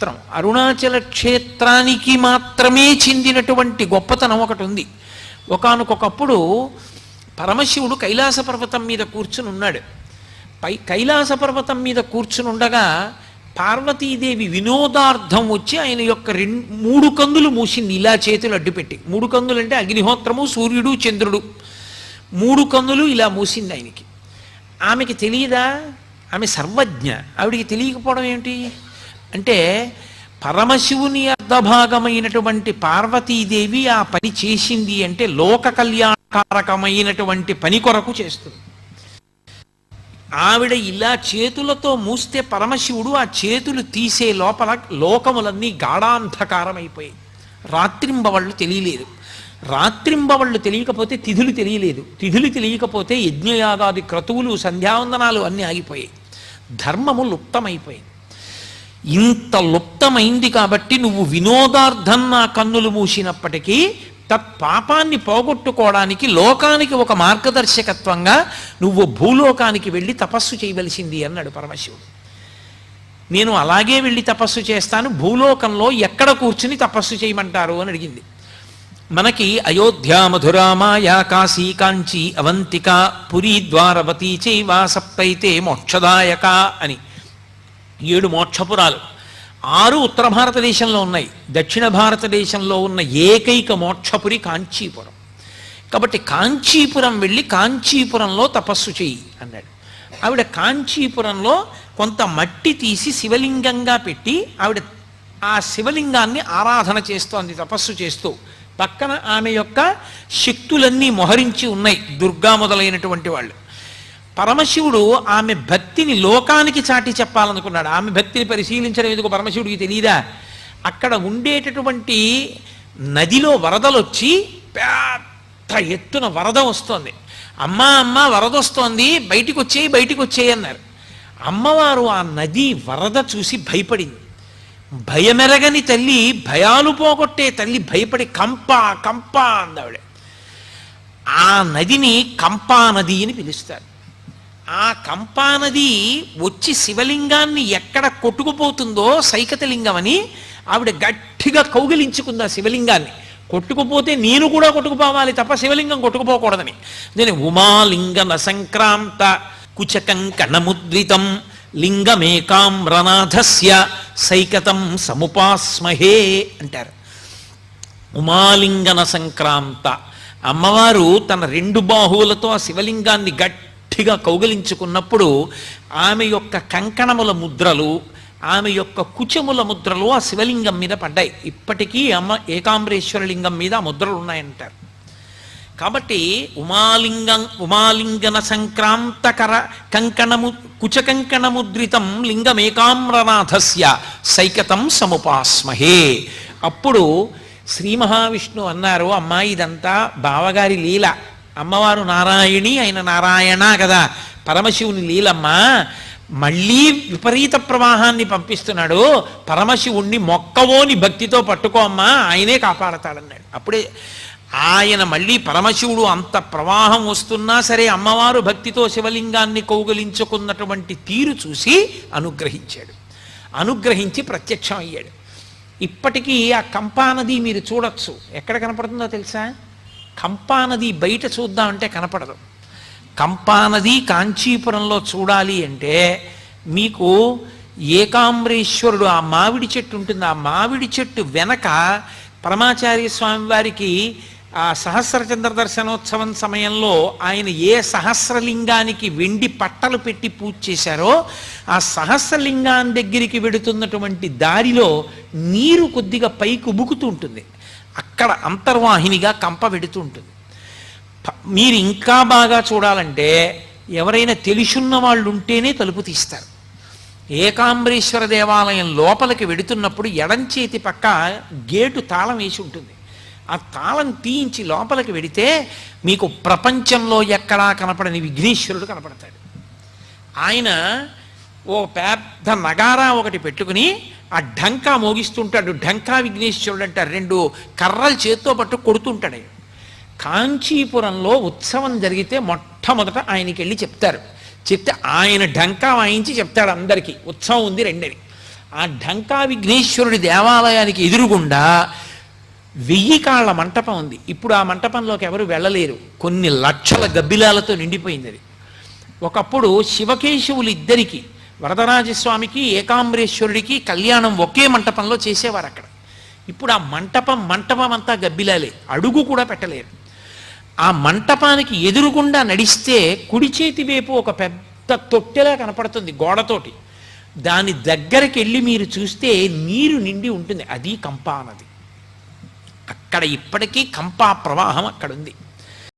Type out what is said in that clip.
క్షేత్రం అరుణాచల క్షేత్రానికి మాత్రమే చెందినటువంటి గొప్పతనం ఒకటి ఉంది. ఒకనకొకప్పుడు పరమశివుడు కైలాస పర్వతం మీద కూర్చుని ఉన్నాడు. పై కైలాస పర్వతం మీద కూర్చుని ఉండగా పార్వతీదేవి వినోదార్థం వచ్చి ఆయన యొక్క రెండు మూడు కందులు మూసింది. ఇలా చేతులు అడ్డుపెట్టి మూడు కందులు అంటే అగ్నిహోత్రము సూర్యుడు చంద్రుడు. మూడు కందులు ఇలా మూసింది ఆయనకి. ఆమెకి తెలియదా? ఆమె సర్వజ్ఞ. ఆవిడికి తెలియకపోవడం ఏమిటి? అంటే పరమశివుని అర్ధభాగమైనటువంటి పార్వతీదేవి ఆ పని చేసింది అంటే లోక కళ్యాణకారకమైనటువంటి పని కొరకు చేస్తుంది. ఆవిడ ఇలా చేతులతో మూస్తే పరమశివుడు ఆ చేతులు తీసే లోపల లోకములన్నీ గాఢాంధకారమైపోయాయి. రాత్రింబవళ్ళు తెలియలేదు. రాత్రింబవళ్ళు తెలియకపోతే తిథులు తెలియలేదు. తిథులు తెలియకపోతే యజ్ఞయాగాది క్రతువులు సంధ్యావందనాలు అన్నీ ఆగిపోయాయి. ధర్మము లుప్తమైపోయింది. ఇంత లుప్తమైంది కాబట్టి నువ్వు వినోదార్థం నా కన్నులు మూసినప్పటికీ తత్ పాపాన్ని పోగొట్టుకోవడానికి లోకానికి ఒక మార్గదర్శకత్వంగా నువ్వు భూలోకానికి వెళ్ళి తపస్సు చేయవలసింది అన్నాడు పరమశివుడు. నేను అలాగే వెళ్ళి తపస్సు చేస్తాను భూలోకంలో ఎక్కడ కూర్చుని తపస్సు చేయమంటారు అని అడిగింది. మనకి అయోధ్య మధురామాయ కాశీ కాంచి అవంతిక పురీ ద్వారవతి చైవా సప్తైతే మోక్షదాయక అని. ఏడు మోక్షపురాలు. ఆరు ఉత్తర భారతదేశంలో ఉన్నాయి. దక్షిణ భారతదేశంలో ఉన్న ఏకైక మోక్షపురి కాంచీపురం. కాబట్టి కాంచీపురం వెళ్ళి కాంచీపురంలో తపస్సు చెయ్యి అన్నాడు. ఆవిడ కాంచీపురంలో కొంత మట్టి తీసి శివలింగంగా పెట్టి ఆవిడ ఆ శివలింగాన్ని ఆరాధన చేస్తోంది తపస్సు చేస్తూ పక్కన ఆమె యొక్క శక్తులన్నీ మొహరించి ఉన్నాయి. దుర్గా మొదలైనటువంటి వాళ్ళు. పరమశివుడు ఆమె భక్తిని లోకానికి చాటి చెప్పాలనుకున్నాడు. ఆమె భక్తిని పరిశీలించడం ఎందుకు పరమశివుడికి తెలియదా అక్కడ ఉండేటటువంటి నదిలో వరదలొచ్చి పెద్ద ఎత్తున వరద వస్తోంది. అమ్మా అమ్మ వరద వస్తోంది. బయటికి వచ్చేయి బయటికి వచ్చేయి అన్నారు. అమ్మవారు ఆ నది వరద చూసి భయపడింది. భయమెరగని తల్లి భయాలు పోగొట్టే తల్లి భయపడి కంప కంప అందావిడ ఆ నదిని కంపా నది అని పిలుస్తారు. ఆ కంపానది వచ్చి శివలింగాన్ని ఎక్కడ కొట్టుకుపోతుందో సైకతలింగం అని ఆవిడ గట్టిగా కౌగిలించుకుంది ఆ శివలింగాన్ని. కొట్టుకుపోతే నేను కూడా కొట్టుకుపోవాలి తప్ప శివలింగం కొట్టుకుపోకూడదని. నేను ఉమాలింగన సంక్రాంత కుచకం కణముద్రితం లింగమేకామ్రనాథస్య సైకతం సముపాస్మహే అంటారు. ఉమాలింగన సంక్రాంత అమ్మవారు తన రెండు బాహువులతో ఆ శివలింగాన్ని గట్టి గట్టిగా కౌగలించుకున్నప్పుడు ఆమె యొక్క కంకణముల ముద్రలు ఆమె యొక్క కుచముల ముద్రలు ఆ శివలింగం మీద పడ్డాయి. ఇప్పటికీ అమ్మ ఏకాంబరేశ్వర లింగం మీద ఆ ముద్రలు ఉన్నాయంటారు. కాబట్టి ఉమాలింగం ఉమాలింగన సంక్రాంతకర కంకణము కుచకంకణముద్రితం లింగమేకామ్రనాథస్య సైకతం సముపాస్మహే. అప్పుడు శ్రీ మహావిష్ణు అన్నారు అమ్మా ఇదంతా బావగారి లీల. అమ్మవారు నారాయణి ఆయన నారాయణ కదా. పరమశివుని లీలమ్మా మళ్ళీ విపరీత ప్రవాహాన్ని పంపిస్తున్నాడు. పరమశివుణ్ణి మొక్కవోని భక్తితో పట్టుకో అమ్మా ఆయనే కాపాడతాడన్నాడు. అప్పుడే ఆయన మళ్ళీ పరమశివుడు అంత ప్రవాహం వస్తున్నా సరే అమ్మవారు భక్తితో శివలింగాన్ని కౌగలించుకున్నటువంటి తీరు చూసి అనుగ్రహించాడు. అనుగ్రహించి ప్రత్యక్షం అయ్యాడు ఇప్పటికీ ఆ కంపానది మీరు చూడొచ్చు. ఎక్కడ కనపడుతుందో తెలుసా? కంపానది బయట చూద్దామంటే కనపడదు. కంపానది కాంచీపురంలో చూడాలి అంటే మీకు ఏకాంబరేశ్వరుడు ఆ మామిడి చెట్టు ఉంటుంది. ఆ మామిడి చెట్టు వెనక పరమాచార్య స్వామి వారికి ఆ సహస్రచంద్ర దర్శనోత్సవం సమయంలో ఆయన ఏ సహస్రలింగానికి వెండి పట్టలు పెట్టి పూజ చేశారో ఆ సహస్రలింగాన్ని దగ్గరికి వెడుతున్నటువంటి దారిలో నీరు కొద్దిగా పైకి ఉబుకుతూ ఉంటుంది. అక్కడ అంతర్వాహినిగా కంప పెడుతూ ఉంటుంది. ప- మీరు ఇంకా బాగా చూడాలంటే ఎవరైనా తెలుసున్న వాళ్ళు ఉంటేనే తలుపు తీస్తారు. ఏకాంబరేశ్వర దేవాలయం లోపలికి వెడుతున్నప్పుడు ఎడం చేతి పక్క గేటు తాళం వేసి ఉంటుంది. ఆ తాళం తీయించి లోపలికి వెడితే మీకు ప్రపంచంలో ఎక్కడా కనపడని విఘ్నేశ్వరుడు కనపడతాడు. ఆయన ఓ పెద్ద నగారా ఒకటి పెట్టుకుని ఆ ఢంకా మోగిస్తుంటాడు. ఢంకా విఘ్నేశ్వరుడు అంటారు రెండు కర్రలు చేత్తో పట్టు కొడుతుంటాడు కాంచీపురంలో ఉత్సవం జరిగితే మొట్టమొదట ఆయనకి వెళ్ళి చెప్తారు. చెప్తే ఆయన ఢంకా వాయించి చెప్తాడు అందరికీ. ఉత్సవం ఉంది రెండని. ఆ ఢంకా విఘ్నేశ్వరుడి దేవాలయానికి ఎదురుగుండా వెయ్యి కాళ్ళ మంటపం ఉంది. ఇప్పుడు ఆ మంటపంలోకి ఎవరు వెళ్ళలేరు. కొన్ని లక్షల గబ్బిలాలతో నిండిపోయింది అది. ఒకప్పుడు శివకేశవులు ఇద్దరికి వరదరాజస్వామికి ఏకాంబరేశ్వరుడికి కళ్యాణం ఒకే మంటపంలో చేసేవారు అక్కడ. ఇప్పుడు ఆ మంటపం మంటపం అంతా గబ్బిలాలే. అడుగు కూడా పెట్టలేరు. ఆ మంటపానికి ఎదురుగుండా నడిస్తే కుడి చేతి వైపు ఒక పెద్ద తొట్టెలా కనపడుతుంది గోడతోటి. దాని దగ్గరికి వెళ్ళి మీరు చూస్తే నీరు నిండి ఉంటుంది. అది కంపా అన్నది. అక్కడ ఇప్పటికీ కంపా ప్రవాహం అక్కడ ఉంది